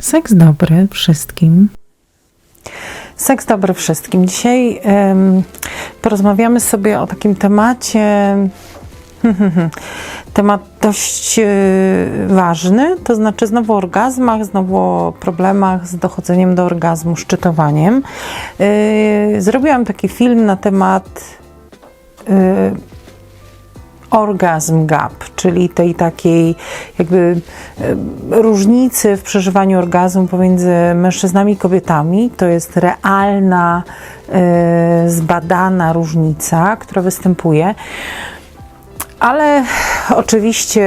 Seks dobry wszystkim. Seks dobry wszystkim. Dzisiaj em, porozmawiamy sobie o takim temacie. Temat dość e, ważny, to znaczy znowu o orgazmach, znowu o problemach z dochodzeniem do orgazmu, szczytowaniem. E, Zrobiłam taki film na temat e, orgazm gap, czyli tej takiej jakby e, różnicy w przeżywaniu orgazmu pomiędzy mężczyznami i kobietami. To jest realna, e, zbadana różnica, która występuje. Ale oczywiście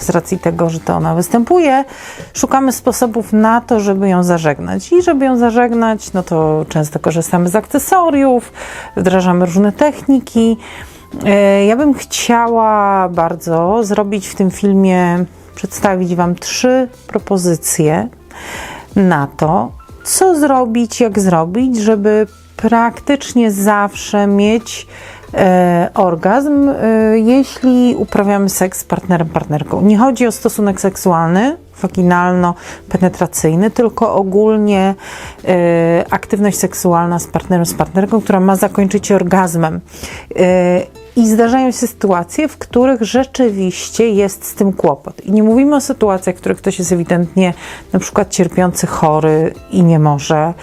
y, z racji tego, że to ona występuje, szukamy sposobów na to, żeby ją zażegnać. I żeby ją zażegnać, no to często korzystamy z akcesoriów, wdrażamy różne techniki. E, Ja bym chciała bardzo zrobić w tym filmie, przedstawić Wam trzy propozycje na to, co zrobić, jak zrobić, żeby praktycznie zawsze mieć e, orgazm, e, jeśli uprawiamy seks z partnerem, partnerką. Nie chodzi o stosunek seksualny, waginalno-penetracyjny, tylko ogólnie e, aktywność seksualna z partnerem, z partnerką, która ma zakończyć się orgazmem. E, i zdarzają się sytuacje, w których rzeczywiście jest z tym kłopot. I nie mówimy o sytuacjach, w których ktoś jest ewidentnie na przykład cierpiący, chory i nie może,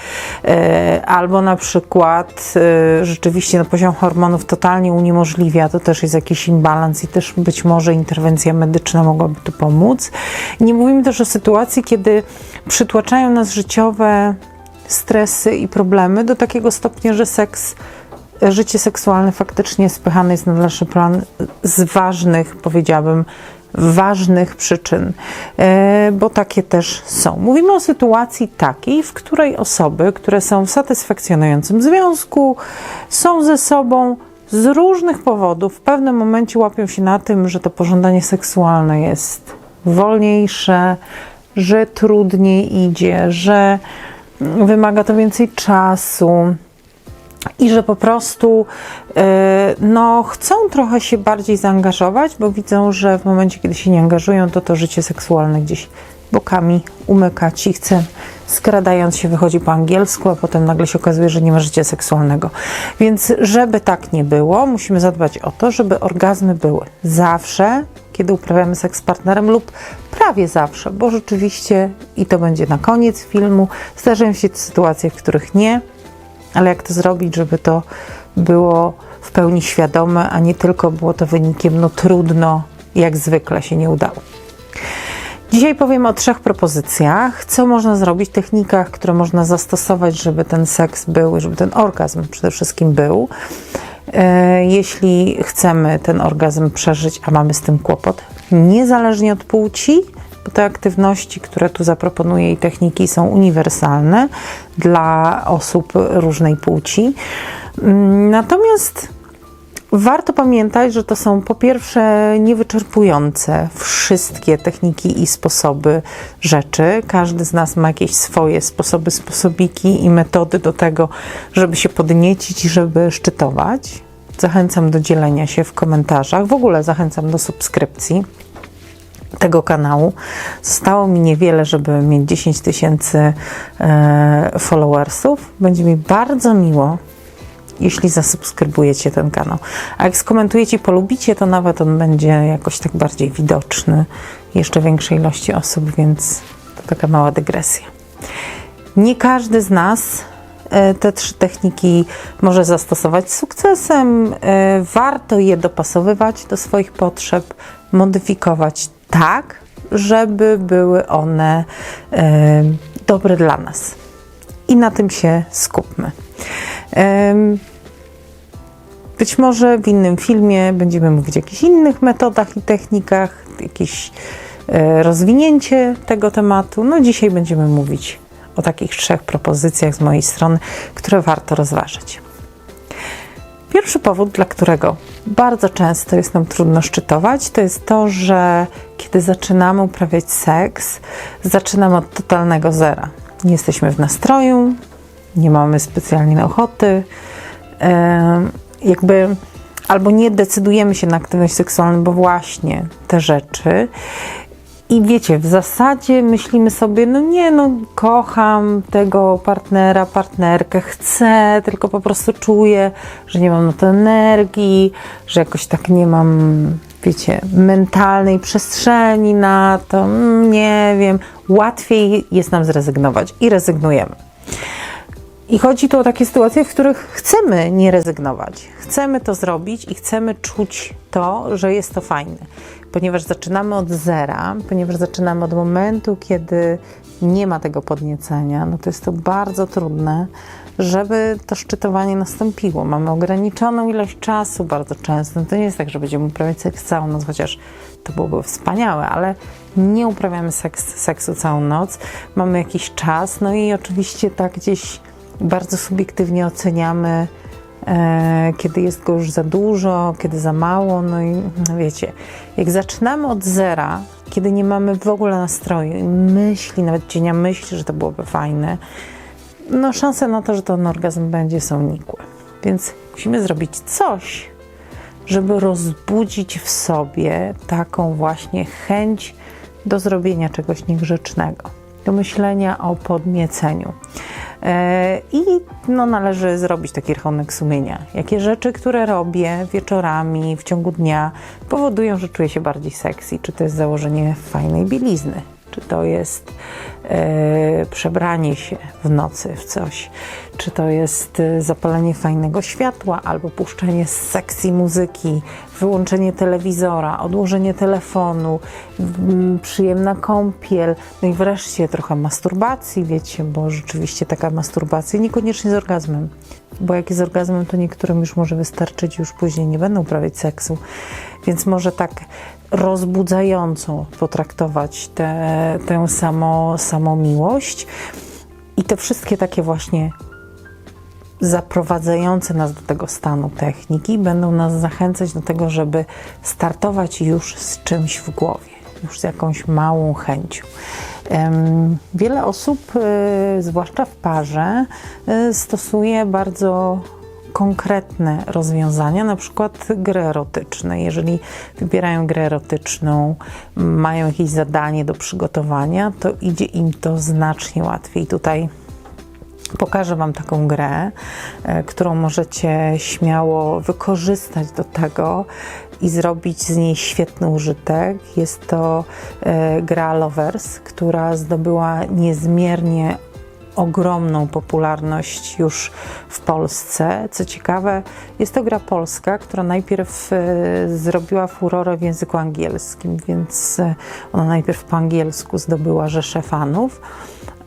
e, albo na przykład e, rzeczywiście na poziom hormonów totalnie uniemożliwia, to też jest jakiś imbalans i też być może interwencja medyczna mogłaby tu pomóc. Nie mówimy też o sytuacji, kiedy przytłaczają nas życiowe stresy i problemy do takiego stopnia, że seks życie seksualne faktycznie spychane jest na dalszy plan z ważnych, powiedziałabym, ważnych przyczyn, e, bo takie też są. Mówimy o sytuacji takiej, w której osoby, które są w satysfakcjonującym związku, są ze sobą z różnych powodów, w pewnym momencie łapią się na tym, że to pożądanie seksualne jest wolniejsze, że trudniej idzie, że wymaga to więcej czasu i że po prostu e, no, chcą trochę się bardziej zaangażować, bo widzą, że w momencie, kiedy się nie angażują, to to życie seksualne gdzieś bokami umyka cichcem, skradając się wychodzi po angielsku, a potem nagle się okazuje, że nie ma życia seksualnego. Więc żeby tak nie było, musimy zadbać o to, żeby orgazmy były zawsze, kiedy uprawiamy seks z partnerem lub prawie zawsze, bo rzeczywiście, i to będzie na koniec filmu, zdarzają się sytuacje, w których nie, ale jak to zrobić, żeby to było w pełni świadome, a nie tylko było to wynikiem, no trudno, jak zwykle się nie udało. Dzisiaj powiem o trzech propozycjach, co można zrobić, technikach, które można zastosować, żeby ten seks był, żeby ten orgazm przede wszystkim był. E, Jeśli chcemy ten orgazm przeżyć, a mamy z tym kłopot, niezależnie od płci, bo te aktywności, które tu zaproponuję i techniki są uniwersalne dla osób różnej płci. Mm, Natomiast warto pamiętać, że to są po pierwsze niewyczerpujące wszystkie techniki i sposoby rzeczy. Każdy z nas ma jakieś swoje sposoby, sposobiki i metody do tego, żeby się podniecić i żeby szczytować. Zachęcam do dzielenia się w komentarzach. W ogóle zachęcam do subskrypcji tego kanału. Zostało mi niewiele, żeby mieć 10 tysięcy e, followersów. Będzie mi bardzo miło, jeśli zasubskrybujecie ten kanał. A jak skomentujecie polubicie, to nawet on będzie jakoś tak bardziej widoczny jeszcze większej ilości osób, więc to taka mała dygresja. Nie każdy z nas e, te trzy techniki może zastosować z sukcesem. E, Warto je dopasowywać do swoich potrzeb, modyfikować tak, żeby były one e, dobre dla nas. I na tym się skupmy. Być może w innym filmie będziemy mówić o jakichś innych metodach i technikach, jakieś e, rozwinięcie tego tematu. No dzisiaj będziemy mówić o takich trzech propozycjach z mojej strony, które warto rozważyć. Pierwszy powód, dla którego bardzo często jest nam trudno szczytować, to jest to, że kiedy zaczynamy uprawiać seks, zaczynamy od totalnego zera. Nie jesteśmy w nastroju, nie mamy specjalnie ochoty, jakby albo nie decydujemy się na aktywność seksualną, bo właśnie te rzeczy. I wiecie, w zasadzie myślimy sobie, no nie, no kocham tego partnera, partnerkę, chcę, tylko po prostu czuję, że nie mam na to energii, że jakoś tak nie mam, wiecie, mentalnej przestrzeni na to, mm, nie wiem, łatwiej jest nam zrezygnować i rezygnujemy. I chodzi tu o takie sytuacje, w których chcemy nie rezygnować. Chcemy to zrobić i chcemy czuć to, że jest to fajne. Ponieważ zaczynamy od zera, ponieważ zaczynamy od momentu, kiedy nie ma tego podniecenia, no to jest to bardzo trudne, żeby to szczytowanie nastąpiło. Mamy ograniczoną ilość czasu bardzo często. No to nie jest tak, że będziemy uprawiać seks całą noc, chociaż to byłoby wspaniałe, ale nie uprawiamy seks, seksu całą noc. Mamy jakiś czas, no i oczywiście tak gdzieś bardzo subiektywnie oceniamy, e, kiedy jest go już za dużo, kiedy za mało. No i no wiecie, jak zaczynamy od zera, kiedy nie mamy w ogóle nastroju, myśli, nawet cienia myśli, że to byłoby fajne, no szanse na to, że ten orgazm będzie są nikłe. Więc musimy zrobić coś, żeby rozbudzić w sobie taką właśnie chęć do zrobienia czegoś niegrzecznego, do myślenia o podnieceniu. E, I no, należy zrobić taki rachunek sumienia. Jakie rzeczy, które robię wieczorami, w ciągu dnia, powodują, że czuję się bardziej sexy? Czy to jest założenie fajnej bielizny? Czy to jest e, przebranie się w nocy w coś? Czy to jest e, zapalenie fajnego światła albo puszczenie sexy muzyki, wyłączenie telewizora, odłożenie telefonu, m, przyjemna kąpiel, no i wreszcie trochę masturbacji, wiecie, bo rzeczywiście taka masturbacja niekoniecznie z orgazmem, bo jak jest orgazmem, to niektórym już może wystarczyć, już później nie będą uprawiać seksu, więc może tak rozbudzająco potraktować tę tę samą miłość i te wszystkie takie właśnie zaprowadzające nas do tego stanu techniki będą nas zachęcać do tego, żeby startować już z czymś w głowie, już z jakąś małą chęcią. Wiele osób, y, zwłaszcza w parze, y, stosuje bardzo konkretne rozwiązania, na przykład gry erotyczne. Jeżeli wybierają grę erotyczną, mają jakieś zadanie do przygotowania, to idzie im to znacznie łatwiej. Tutaj Pokażę Wam taką grę, e, którą możecie śmiało wykorzystać do tego i zrobić z niej świetny użytek. Jest to e, gra Lovers, która zdobyła niezmiernie ogromną popularność już w Polsce. Co ciekawe, jest to gra polska, która najpierw e, zrobiła furorę w języku angielskim, więc ona najpierw po angielsku zdobyła rzeszę fanów.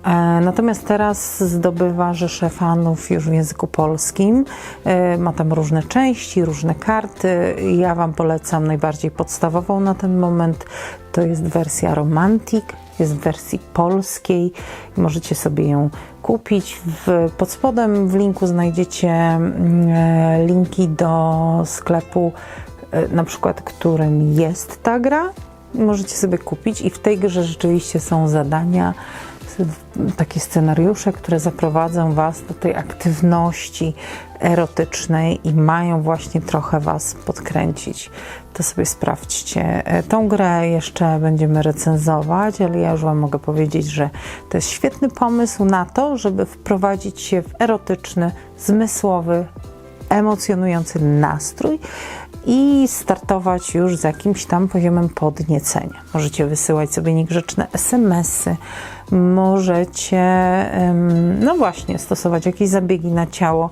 E, Natomiast teraz zdobywa rzeszę fanów już w języku polskim. E, Ma tam różne części, różne karty. Ja Wam polecam najbardziej podstawową na ten moment. To jest wersja Romantic, jest w wersji polskiej. Możecie sobie ją kupić. Pod spodem w linku znajdziecie mm, e, linki do sklepu, na przykład którym jest ta gra. Możecie sobie kupić i w tej grze rzeczywiście są zadania, takie scenariusze, które zaprowadzą Was do tej aktywności erotycznej i mają właśnie trochę Was podkręcić. To sobie sprawdźcie. E, Tą grę jeszcze będziemy recenzować, ale ja już Wam mogę powiedzieć, że to jest świetny pomysł na to, żeby wprowadzić się w erotyczny, zmysłowy, emocjonujący nastrój i startować już z jakimś tam poziomem podniecenia. Możecie wysyłać sobie niegrzeczne SMS-y, możecie, no właśnie, stosować jakieś zabiegi na ciało,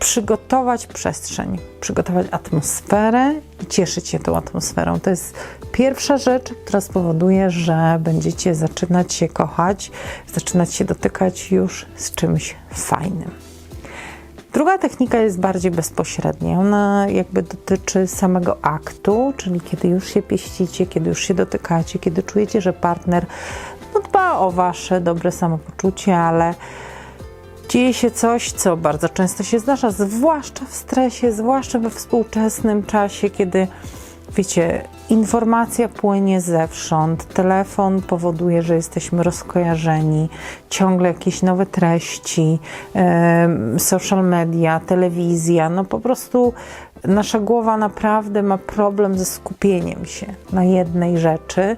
przygotować przestrzeń, przygotować atmosferę i cieszyć się tą atmosferą. To jest pierwsza rzecz, która spowoduje, że będziecie zaczynać się kochać, zaczynać się dotykać już z czymś fajnym. Druga technika jest bardziej bezpośrednia. Ona jakby dotyczy samego aktu, czyli kiedy już się pieścicie, kiedy już się dotykacie, kiedy czujecie, że partner no, dba o wasze dobre samopoczucie, ale dzieje się coś, co bardzo często się zdarza, zwłaszcza w stresie, zwłaszcza we współczesnym czasie, kiedy wiecie, informacja płynie zewsząd, telefon powoduje, że jesteśmy rozkojarzeni, ciągle jakieś nowe treści, social media, telewizja, no po prostu nasza głowa naprawdę ma problem ze skupieniem się na jednej rzeczy.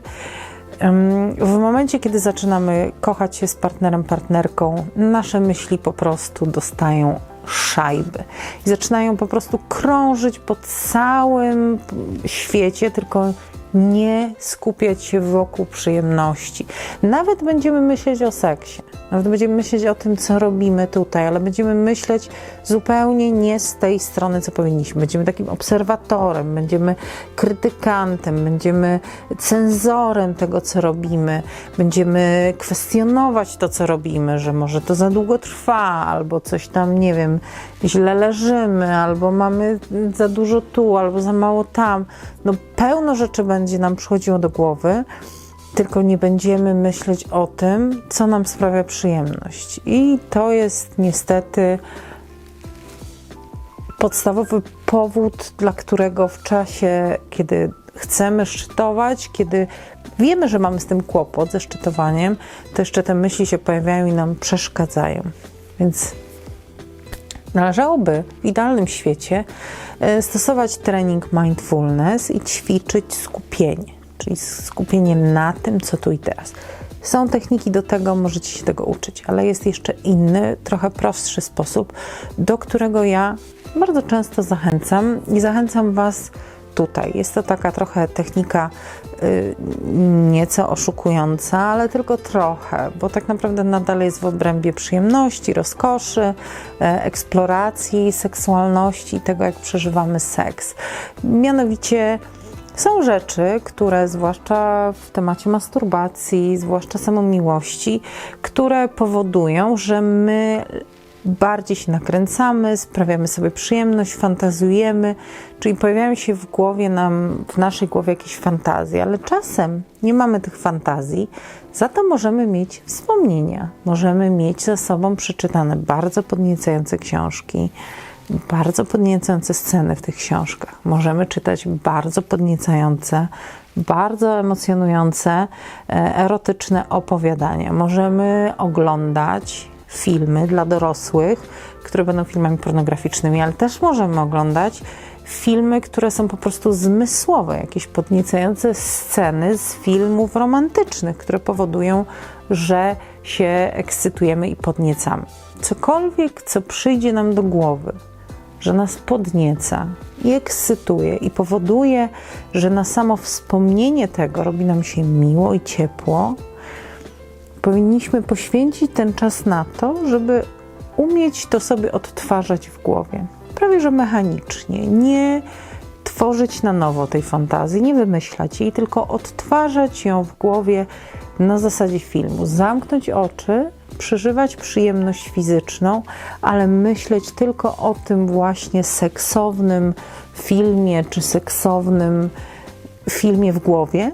W momencie, kiedy zaczynamy kochać się z partnerem, partnerką, nasze myśli po prostu dostają szajby i zaczynają po prostu krążyć po całym świecie, tylko nie skupiać się wokół przyjemności. Nawet będziemy myśleć o seksie, nawet będziemy myśleć o tym, co robimy tutaj, ale będziemy myśleć zupełnie nie z tej strony, co powinniśmy. Będziemy takim obserwatorem, będziemy krytykantem, będziemy cenzorem tego, co robimy, będziemy kwestionować to, co robimy, że może to za długo trwa, albo coś tam, nie wiem, źle leżymy, albo mamy za dużo tu, albo za mało tam. No pełno rzeczy będzie nam przychodziło do głowy, tylko nie będziemy myśleć o tym, co nam sprawia przyjemność. I to jest niestety podstawowy powód, dla którego w czasie, kiedy chcemy szczytować, kiedy wiemy, że mamy z tym kłopot ze szczytowaniem, to jeszcze te myśli się pojawiają i nam przeszkadzają. Więc należałoby w idealnym świecie e, stosować trening mindfulness i ćwiczyć skupienie, czyli skupienie na tym, co tu i teraz. Są techniki do tego, możecie się tego uczyć, ale jest jeszcze inny, trochę prostszy sposób, do którego ja bardzo często zachęcam i zachęcam Was tutaj. Jest to taka trochę technika y, nieco oszukująca, ale tylko trochę, bo tak naprawdę nadal jest w obrębie przyjemności, rozkoszy, e, eksploracji, seksualności tego, jak przeżywamy seks. Mianowicie są rzeczy, które zwłaszcza w temacie masturbacji, zwłaszcza samomiłości, które powodują, że my bardziej się nakręcamy, sprawiamy sobie przyjemność, fantazujemy, czyli pojawiają się w głowie nam, w naszej głowie jakieś fantazje, ale czasem nie mamy tych fantazji, za to możemy mieć wspomnienia, możemy mieć za sobą przeczytane bardzo podniecające książki, bardzo podniecające sceny w tych książkach. Możemy czytać bardzo podniecające, bardzo emocjonujące, e, erotyczne opowiadania. Możemy oglądać filmy dla dorosłych, które będą filmami pornograficznymi, ale też możemy oglądać filmy, które są po prostu zmysłowe, jakieś podniecające sceny z filmów romantycznych, które powodują, że się ekscytujemy i podniecamy. Cokolwiek, co przyjdzie nam do głowy, że nas podnieca i ekscytuje i powoduje, że na samo wspomnienie tego robi nam się miło i ciepło, powinniśmy poświęcić ten czas na to, żeby umieć to sobie odtwarzać w głowie. Prawie że mechanicznie. Nie tworzyć na nowo tej fantazji, nie wymyślać jej, tylko odtwarzać ją w głowie na zasadzie filmu. Zamknąć oczy, przeżywać przyjemność fizyczną, ale myśleć tylko o tym właśnie seksownym filmie czy seksownym filmie w głowie,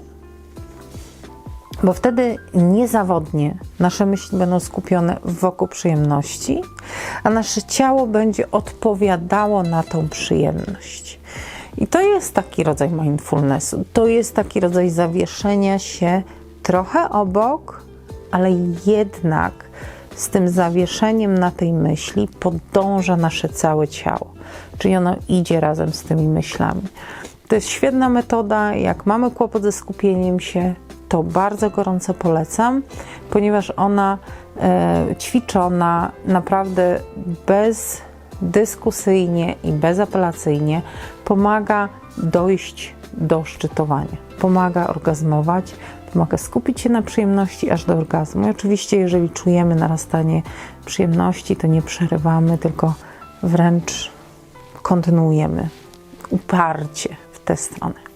bo wtedy niezawodnie nasze myśli będą skupione wokół przyjemności, a nasze ciało będzie odpowiadało na tą przyjemność. I to jest taki rodzaj mindfulnessu, to jest taki rodzaj zawieszenia się trochę obok, ale jednak z tym zawieszeniem na tej myśli podąża nasze całe ciało, czyli ono idzie razem z tymi myślami. To jest świetna metoda, jak mamy kłopot ze skupieniem się, to bardzo gorąco polecam, ponieważ ona e, ćwiczona naprawdę bezdyskusyjnie i bezapelacyjnie pomaga dojść do szczytowania, pomaga orgazmować, pomaga skupić się na przyjemności aż do orgazmu. I oczywiście, jeżeli czujemy narastanie przyjemności, to nie przerywamy, tylko wręcz kontynuujemy uparcie w tę stronę.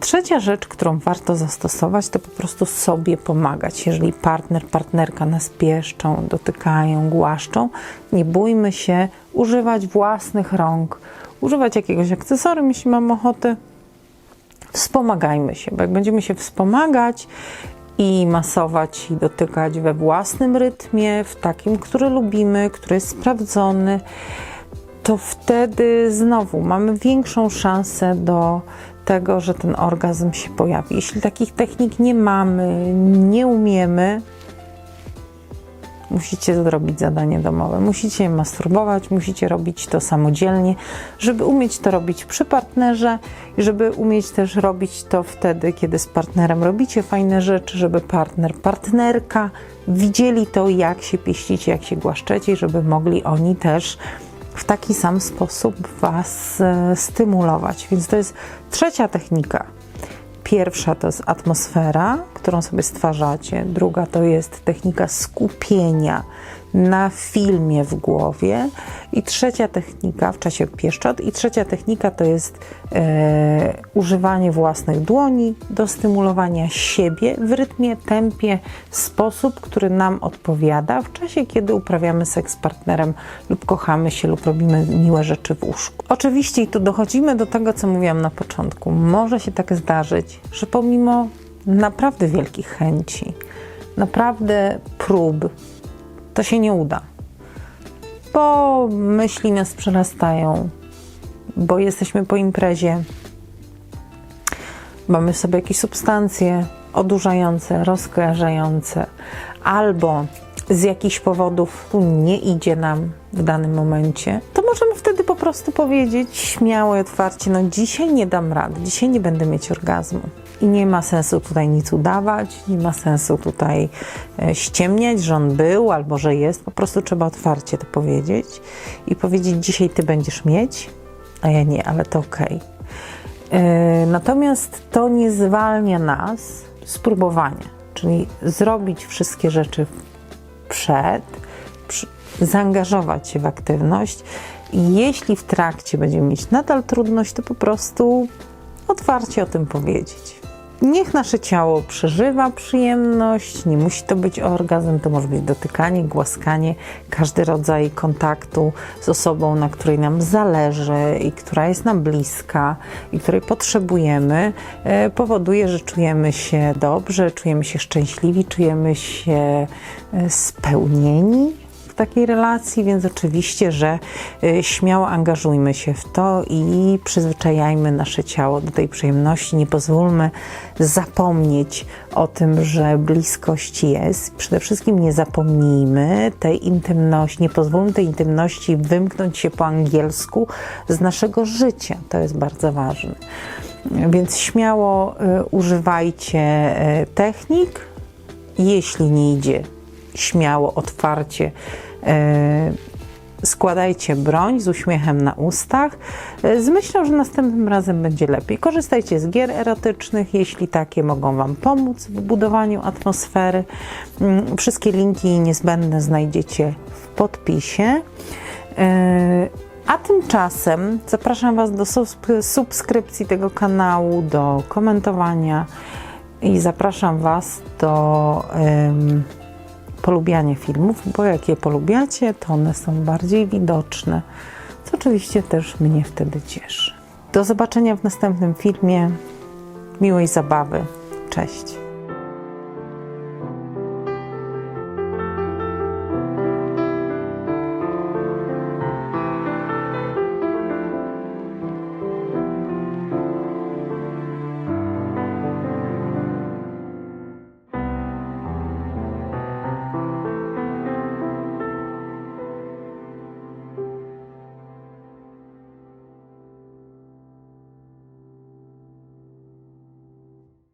Trzecia rzecz, którą warto zastosować, to po prostu sobie pomagać. Jeżeli partner, partnerka nas pieszczą, dotykają, głaszczą, nie bójmy się używać własnych rąk, używać jakiegoś akcesorium, jeśli mamy ochotę. Wspomagajmy się, bo jak będziemy się wspomagać i masować i dotykać we własnym rytmie, w takim, który lubimy, który jest sprawdzony, to wtedy znowu mamy większą szansę do tego, że ten orgazm się pojawi. Jeśli takich technik nie mamy, nie umiemy, musicie zrobić zadanie domowe. Musicie masturbować, musicie robić to samodzielnie, żeby umieć to robić przy partnerze i żeby umieć też robić to wtedy, kiedy z partnerem robicie fajne rzeczy, żeby partner, partnerka widzieli to, jak się pieścicie, jak się głaszczecie, żeby mogli oni też w taki sam sposób Was e, stymulować. Więc to jest trzecia technika. Pierwsza to jest atmosfera, którą sobie stwarzacie. Druga to jest technika skupienia na filmie w głowie. I trzecia technika w czasie pieszczot. I trzecia technika to jest e, używanie własnych dłoni do stymulowania siebie w rytmie, tempie, sposób, który nam odpowiada w czasie, kiedy uprawiamy seks z partnerem lub kochamy się lub robimy miłe rzeczy w łóżku. Oczywiście i tu dochodzimy do tego, co mówiłam na początku. Może się tak zdarzyć, że pomimo naprawdę wielkich chęci, naprawdę prób, to się nie uda. Bo myśli nas przerastają, bo jesteśmy po imprezie, mamy w sobie jakieś substancje odurzające, rozkojarzające, albo z jakichś powodów nie idzie nam w danym momencie, prostu powiedzieć śmiało i otwarcie: No, dzisiaj nie dam rady, dzisiaj nie będę mieć orgazmu. I nie ma sensu tutaj nic udawać, nie ma sensu tutaj e, ściemniać, że on był albo że jest. Po prostu trzeba otwarcie to powiedzieć i powiedzieć: Dzisiaj ty będziesz mieć, a ja nie, ale to okej. E, Natomiast to nie zwalnia nas z próbowania, czyli zrobić wszystkie rzeczy przed, przy, zaangażować się w aktywność jeśli w trakcie będziemy mieć nadal trudność, to po prostu otwarcie o tym powiedzieć. Niech nasze ciało przeżywa przyjemność, nie musi to być orgazm, to może być dotykanie, głaskanie, każdy rodzaj kontaktu z osobą, na której nam zależy i która jest nam bliska i której potrzebujemy, e, powoduje, że czujemy się dobrze, czujemy się szczęśliwi, czujemy się e, spełnieni takiej relacji, więc oczywiście, że y, śmiało angażujmy się w to i przyzwyczajajmy nasze ciało do tej przyjemności. Nie pozwólmy zapomnieć o tym, że bliskość jest. Przede wszystkim nie zapomnijmy tej intymności, nie pozwólmy tej intymności wymknąć się po angielsku z naszego życia. To jest bardzo ważne. Więc śmiało y, używajcie y, technik. Jeśli nie idzie, śmiało, otwarcie e, składajcie broń z uśmiechem na ustach, e, z myślą, że następnym razem będzie lepiej. Korzystajcie z gier erotycznych, jeśli takie mogą Wam pomóc w budowaniu atmosfery. Mm, Wszystkie linki niezbędne znajdziecie w podpisie. E, A tymczasem zapraszam Was do subs- subskrypcji tego kanału, do komentowania i zapraszam Was do em, polubiania filmów, bo jak je polubiacie, to one są bardziej widoczne, co oczywiście też mnie wtedy cieszy. Do zobaczenia w następnym filmie. Miłej zabawy. Cześć.